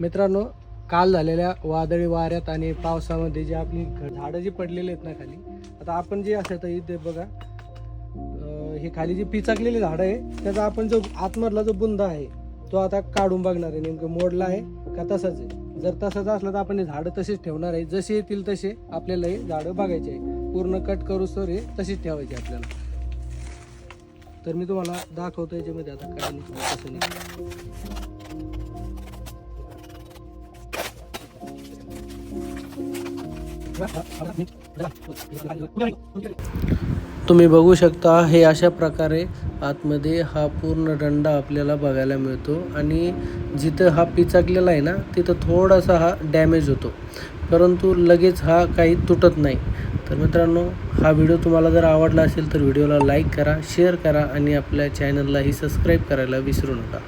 मित्रांनो काल झालेल्या वादळी वाऱ्यात आणि पावसामध्ये जे आपली झाडं जी पडलेली आहेत ना खाली आता आपण जे असं तर इथे बघा हे खाली जी पिचकलेली झाडं आहे त्याचा आपण जो आतमधला जो बुंदा आहे तो आता काढून बघणार आहे. नेमकं मोडला आहे का तसाच आहे. जर तसंच असलं तर आपण हे झाडं तसेच ठेवणार आहे. जसे येतील तसे आपल्याला हे झाडं बघायचे आहे. पूर्ण कट करू सर हे तशीच ठेवायचे आपल्याला. तर मी तुम्हाला दाखवतो याच्यामध्ये आता काय निघतं कसं निघतं. तुम्ही बघू शकता हे अशा प्रकारे आतमध्ये हा पूर्ण दंडा आपल्याला बघायला मिळतो आणि जिथं हा पिचकलेला आहे ना तिथं थोडासा हा डॅमेज होतो. परंतु लगेच हा काही तुटत नाही. तर मित्रांनो हा व्हिडिओ तुम्हाला जर आवडला असेल तर व्हिडिओला लाईक करा शेअर करा आणि आपल्या चॅनललाही सबस्क्राईब करायला विसरू नका.